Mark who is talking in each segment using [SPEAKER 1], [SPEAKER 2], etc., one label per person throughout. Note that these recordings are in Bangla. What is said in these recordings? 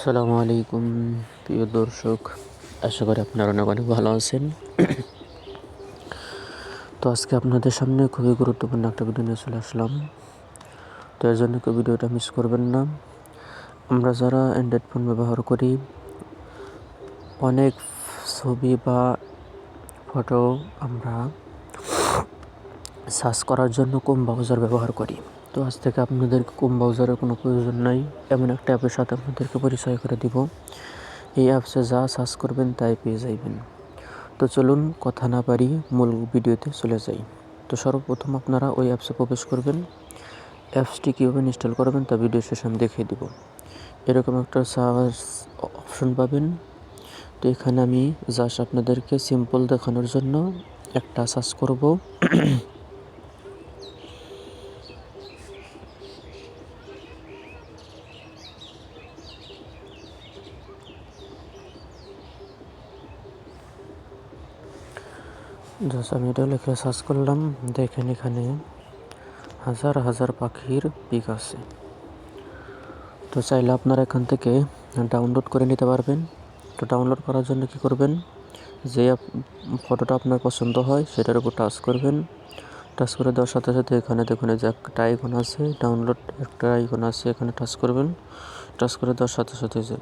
[SPEAKER 1] আসসালামু আলাইকুম, প্রিয় দর্শক, আশা করি আপনারা অনেক অনেক ভালো আছেন। তো আজকে আপনাদের সামনে খুবই গুরুত্বপূর্ণ একটা ভিডিও নিয়ে চলে আসলাম। তো এর জন্য কেউ ভিডিওটা মিস করবেন না। আমরা যারা অ্যান্ড্রয়েড ফোন ব্যবহার করি, অনেক ছবি বা ফটো আমরা সার্চ করার জন্য কম ব্রাউজার ব্যবহার করি। তো আজ থেকে আপনাদেরকে কম ব্রাউজারের কোনো প্রয়োজন নাই। এমন একটা অ্যাপের সাথে আপনাদেরকে পরিচয় করে দিব। এই অ্যাপসে যা সার্চ করবেন তাই পেয়ে যাইবেন। তো চলুন কথা না পারি, মূল ভিডিওতে চলে যাই। তো সর্বপ্রথম আপনারা ওই অ্যাপসে প্রবেশ করবেন। অ্যাপসটি কীভাবে ইনস্টল করবেন তা ভিডিও শেষে আমি দেখিয়ে দিব। এরকম একটা সার্চ অপশন পাবেন। তো এখানে আমি জাস্ট আপনাদেরকে সিম্পল দেখানোর জন্য একটা সার্চ করব। জাস্ট আমি এটা লিখে সার্চ করলাম, দেখেন এখানে হাজার হাজার পাখির পিক আছে। তো চাইলে আপনারা এখান থেকে ডাউনলোড করে নিতে পারবেন। তো ডাউনলোড করার জন্য কি করবেন? যে ফটোটা আপনার পছন্দ হয়, সেটার উপর টাচ করবেন। টাচ করে দেওয়ার সাথে সাথে এখানে দেখুন যে একটা আইকন আছে ডাউনলোড একটা আইকন আছে, এখানে টাচ করবেন। টাচ করে দেওয়ার সাথে সাথে যে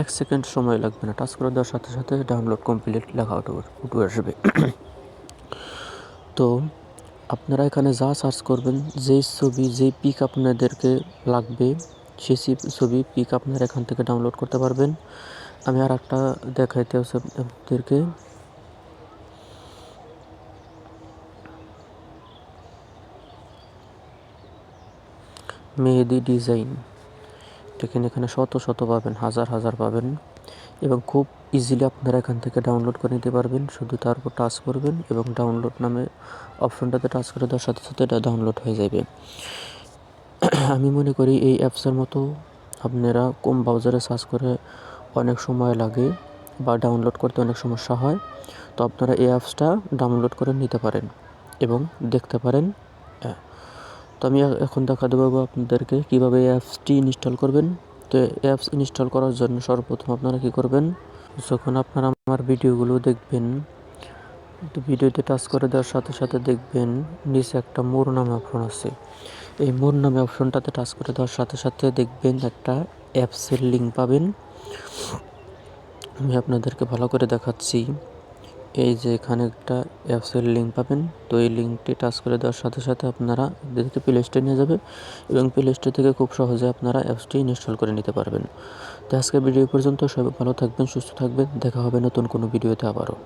[SPEAKER 1] এক সেকেন্ড সময় লাগবে না। টাচ করে দেওয়ার সাথে সাথে ডাউনলোড কমপ্লিট লেখা উঠে উঠে আসবে। তো আপনারা এখানে যা সার্চ করবেন, যেই ছবি, যেই পিক আপনাদেরকে লাগবে, সেই ছবি পিক আপনারা এখান থেকে ডাউনলোড করতে পারবেন। আমি আর একটা দেখাইতে আপনাদেরকে। মেহেদি ডিজাইন দেখেন এখানে শত শত পাবেন, হাজার হাজার পাবেন। এবং খুব ইজিলি আপনারা এখান থেকে ডাউনলোড করে নিতে পারবেন। শুধু তার উপর টাচ করবেন এবং ডাউনলোড নামে অপশনটাতে টাচ করে দেওয়ার সাথে সাথে এটা ডাউনলোড হয়ে যাবে। আমি মনে করি এই অ্যাপসের মতো আপনারা কম ব্রাউজারে সার্চ করে অনেক সময় লাগে বা ডাউনলোড করতে অনেক সমস্যা হয়। তো আপনারা এই অ্যাপসটা ডাউনলোড করে নিতে পারেন এবং দেখতে পারেন। হ্যাঁ। তো আমি এখন দেখা দেবো আপনাদেরকে কীভাবে এই অ্যাপসটি ইনস্টল করবেন। তো অ্যাপস ইনস্টল করার জন্য সর্বপ্রথম আপনারা কী করবেন? যখন আপনারা আমার ভিডিওগুলো দেখবেন, তো ভিডিওতে টাচ করে দেওয়ার সাথে সাথে দেখবেন নিচে একটা মোর নামে অপশন আছে। এই মোর নামে অপশনটাতে টাচ করে দেওয়ার সাথে সাথে দেখবেন একটা অ্যাপসের লিঙ্ক পাবেন। আমি আপনাদেরকে ভালো করে দেখাচ্ছি। এই যে এখানে একটা অ্যাপসের লিঙ্ক পাবেন। তো এই লিঙ্কটি টাচ করে দেওয়ার সাথে সাথে আপনারা এদেরকে প্লে স্টোরে নিয়ে যাবে এবং প্লে স্টোর থেকে খুব সহজে আপনারা অ্যাপসটি ইনস্টল করে নিতে পারবেন। তো আজকে ভিডিও পর্যন্ত। সবাই ভালো থাকবেন, সুস্থ থাকবেন। দেখা হবে নতুন কোনো ভিডিওতে আবারও।